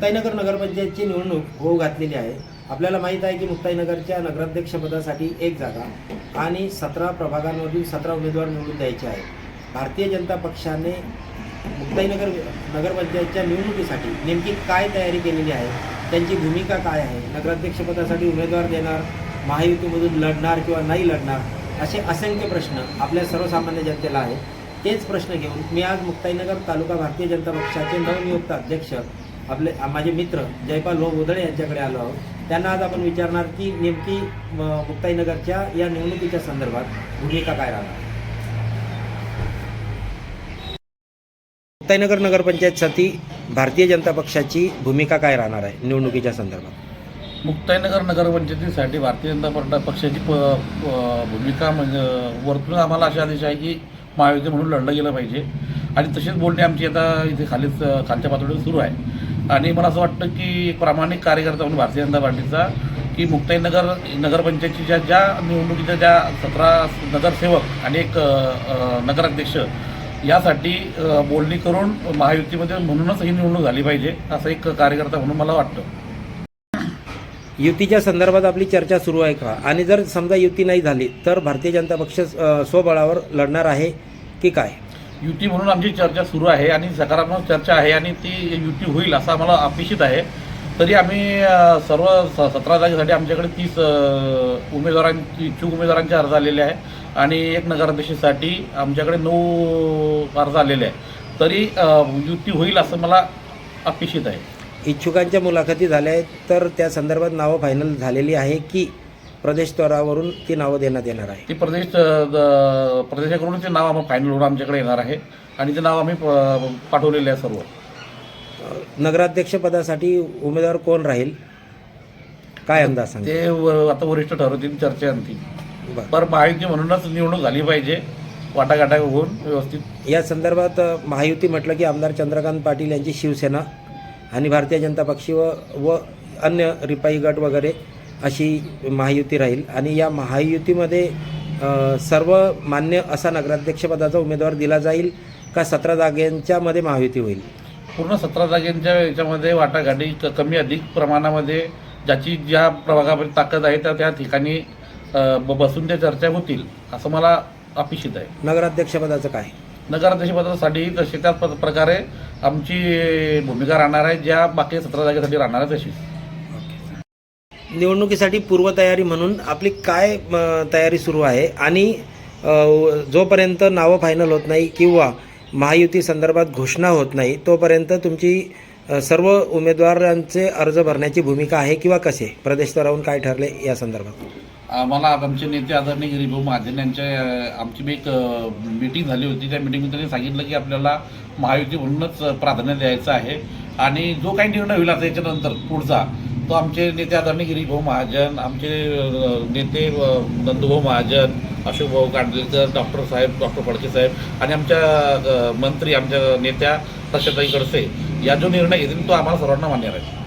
मुक्ताईनगर नगरपंचायतची निवडणूक होऊ घातलेली आहे. आपल्याला माहीत आहे की मुक्ताईनगरच्या नगराध्यक्षपदासाठी एक जागा आणि सतरा प्रभागांमधून सतरा उमेदवार निवडून द्यायचे आहेत. भारतीय जनता पक्षाने मुक्ताईनगर नगरपंचायतच्या निवडणुकीसाठी नेमकी काय तयारी केलेली आहे? त्यांची भूमिका काय आहे? नगराध्यक्षपदासाठी उमेदवार देणार महायुतीमधून लढणार किंवा नाही लढणार असे असंख्य प्रश्न आपल्या सर्वसामान्य जनतेला आहेत. तेच प्रश्न घेऊन मी आज मुक्ताईनगर तालुका भारतीय जनता पक्षाचे नवनियुक्त अध्यक्ष आपले माझे मित्र जयपाल भाऊ उदळे यांच्याकडे आलो आहोत. त्यांना आज आपण विचारणार की नेमकी मुक्ताईनगरच्या या निवडणुकीच्या संदर्भात भूमिका काय राहणार? मुक्ताईनगर नगरपंचायतसाठी भारतीय जनता पक्षाची भूमिका काय राहणार आहे निवडणुकीच्या संदर्भात? मुक्ताईनगर नगरपंचायतीसाठी भारतीय जनता पक्षाची प भूमिका म्हणजे वरतून आम्हाला असे आदेश आहे की महायुती म्हणून लढलं गेलं पाहिजे. आणि तसेच बोलणे आमची आता इथे खालीच खालच्या पातळीवर सुरू आहे. आणि मला असं वाटतं की प्रामाणिक कार्यकर्ता म्हणून भारतीय जनता पार्टीचा की मुक्ताईनगर नगरपंचायतीच्या ज्या निवडणुकीच्या ज्या सतरा नगरसेवक आणि एक नगराध्यक्ष यासाठी बोलणी करून महायुतीमध्ये म्हणूनच ही निवडणूक झाली पाहिजे असं एक कार्यकर्ता म्हणून मला वाटतं. युतीच्या संदर्भात आपली चर्चा सुरू आहे का? आणि जर समजा युती नाही झाली तर भारतीय जनता पक्ष स्वबळावर लढणार आहे की काय? युती म्हणून आमची चर्चा सुरू आहे आणि सकारात्मक चर्चा आहे आणि ती युती होईल असं आम्हाला अपेक्षित आहे. तरी आम्ही सर्व स- सतरा जागेसाठी आमच्याकडे तीस उमेदवारांची इच्छुक उमेदवारांचे अर्ज आलेले आहे आणि एक नगराध्यक्षसाठी आमच्याकडे नऊ अर्ज आलेले आहे तरी युती होईल असं मला अपेक्षित आहे. इच्छुकांच्या मुलाखती झाल्या आहेत तर त्या संदर्भात नावं फायनल झालेली आहे की प्रदेश स्तरावरून ती नावं देण्यात येणार आहे. ती प्रदेश द- प्रदेशाकडून ते नाव आम्हाला फायनल होऊन आमच्याकडे येणार आहे. आणि ते नाव आम्ही प- पाठवलेले आहे सर्व. नगराध्यक्षपदासाठी उमेदवार कोण राहील? काय अंदाज सांग ते व- आता वरिष्ठ ठरवतील चर्चा आणतील बरं. पर महायुती म्हणूनच निवडणूक झाली पाहिजे वाटाघाटा होऊन व्यवस्थित. या संदर्भात अ, महायुती म्हटलं की आमदार चंद्रकांत पाटील यांची शिवसेना आणि भारतीय जनता पक्ष व व अन्य रिपाई गट वगैरे अशी महायुती राहील. आणि या महायुतीमध्ये सर्व मान्य असा नगराध्यक्षपदाचा उमेदवार दिला जाईल का सतरा जागांच्या मध्ये महायुती होईल? पूर्ण सतरा जागेंच्या याच्यामध्ये वाटाघाटी कमी अधिक प्रमाणामध्ये ज्याची ज्या प्रभागामध्ये ताकद आहे त्या त्या ठिकाणी बसून त्या चर्चा होतील असं मला अपेक्षित आहे. नगराध्यक्षपदाचं काय? नगराध्यक्षपदासाठी तशी त्याच प्रकारे आमची भूमिका राहणार आहे ज्या बाकी सतरा जागेसाठी राहणार आहे तशीच. निवडणुकीसाठी पूर्वतयारी म्हणून आपली काय म, तयारी सुरू आहे आणि जोपर्यंत नावं फायनल होत नाही किंवा महायुती संदर्भात घोषणा होत नाही तोपर्यंत तुमची सर्व उमेदवारांचे अर्ज भरण्याची भूमिका आहे किंवा कसे प्रदेश स्तरावरून काय ठरले या संदर्भात? आम्हाला आमचे नेते आदरणीय गिरीभाऊ महाजन यांच्या आमची एक मीटिंग झाली होती. त्या मीटिंगमध्ये त्यांनी सांगितलं की आपल्याला महायुती म्हणूनच प्राधान्य द्यायचं आहे. आणि जो काही निर्णय होईल आता याच्यानंतर पुढचा तो आमचे नेते आदरणीय गिरीभाऊ महाजन आमचे नेते नंदूभाऊ महाजन अशोकभाऊ कांडलेकर डॉक्टर साहेब डॉक्टर फडके साहेब आणि आमच्या मंत्री आमच्या नेत्या रक्षाताई कडसे या जो निर्णय घेतील तो आम्हाला सर्वांना मान्य राहील.